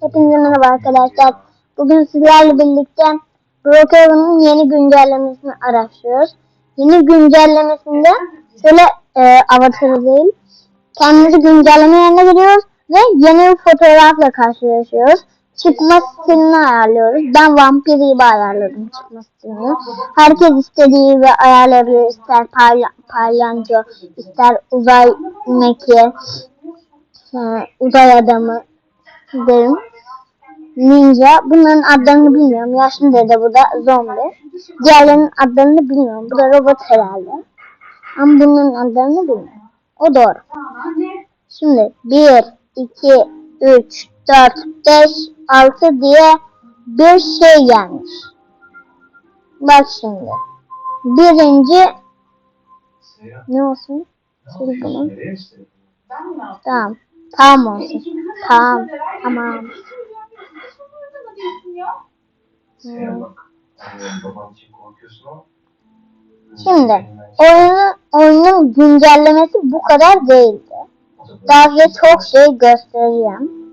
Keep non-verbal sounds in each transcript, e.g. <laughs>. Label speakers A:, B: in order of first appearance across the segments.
A: Hepinize merhaba arkadaşlar. Bugün sizlerle birlikte Brookhaven'ın yeni güncellemesini araştırıyoruz. Yeni güncellemesinde şöyle e, avatarı değil, kendimizi güncelleme yerine giriyoruz ve yeni bir fotoğrafla karşılaşıyoruz. Çıkma stilini ayarlıyoruz. Ben vampir gibi ayarladım çıkma stilini. Herkes istediği gibi ayarlayabilir. İster palyanço, ister uzay mekiği, e, uzay adamı derim. Ninja. Bunların adlarını bilmiyorum. Yaşlı dede bu da zombi. Diğerlerinin adlarını bilmiyorum. Bu da robot herhalde. Ama bunların adlarını bilmiyorum. O doğru. Şimdi 1, 2, 3, 4, 5, 6 diye bir şey gelmiş. Bak şimdi. Birinci ne olsun? Sil bunu. Tamam. Tamam olsun. Tamam. Tamam. Şimdi oyunun, oyunun güncellemesi bu kadar değildi. Daha çok şey göstereceğim.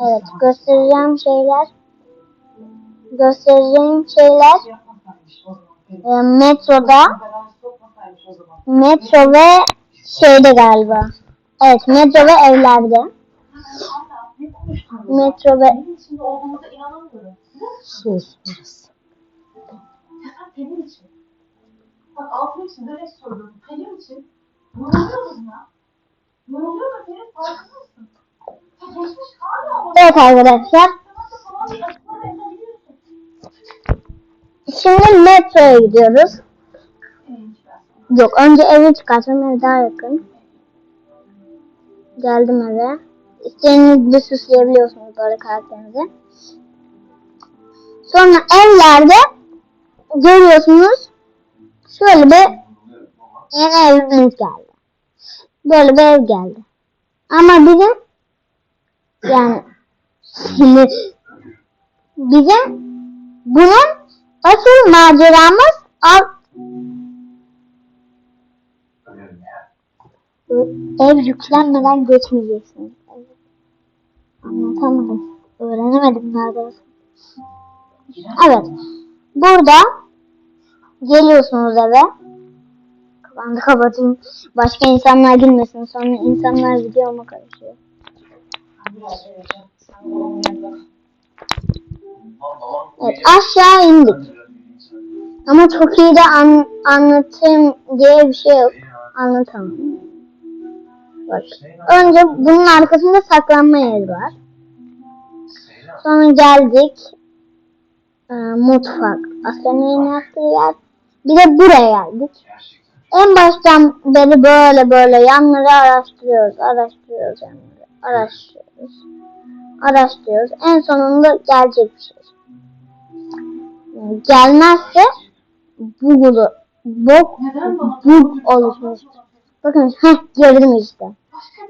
A: Evet göstereceğim şeyler göstereceğim şeyler e, metroda metro ve şeyde galiba. Evet metro ve evlerde. Metro ve sus burası.
B: Pelin için. Bak altın için de soruyorum. Pelin için. Yoruluyoruz ya. Yoruluyoruz Pelin farkında mısın? Ya geçmiş hala bana.
A: Evet arkadaşlar şimdi metroya gidiyoruz. Yok önce evi çıkartacağım ev daha yakın. Geldim eve. İstediğiniz bir süsleyebiliyorsunuz böyle karakterinizi. Sonra evlerde görüyorsunuz şöyle bir yeni evimiz geldi. Böyle bir ev geldi. Ama bizim yani <laughs> şimdi bizim bunun asıl maceramız alt Ev yüklenmeden geçmeyeceksiniz. Anlatamadım. Öğrenemedim neredeyse. Evet. Burada geliyorsunuz eve. De kapatayım. Başka insanlar girmesin. Sonra insanlar videoma karışıyor. Evet aşağı indik. Ama çok iyi de an, anlatayım diye bir şey yok. Anlatamam. Bak. Önce bunun arkasında saklanma yeri var. Sonra geldik. E, mutfak. Aslanın yattığı yer. Bir de buraya geldik. En baştan beri böyle böyle yanları araştırıyoruz. Araştırıyoruz yanları. Araştırıyoruz. Araştırıyoruz. En sonunda gelecek bir şey. Gelmezse bugulu bok bug oluşmuştur. Bakın heh girdim işte.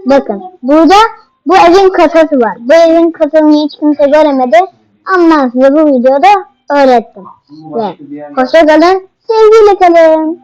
A: Bakın burada bu evin kasası var. Bu evin kasasını hiç kimse göremedi. Ama size bu videoda öğrettim. Ve hoşça kalın, sevgiyle kalın.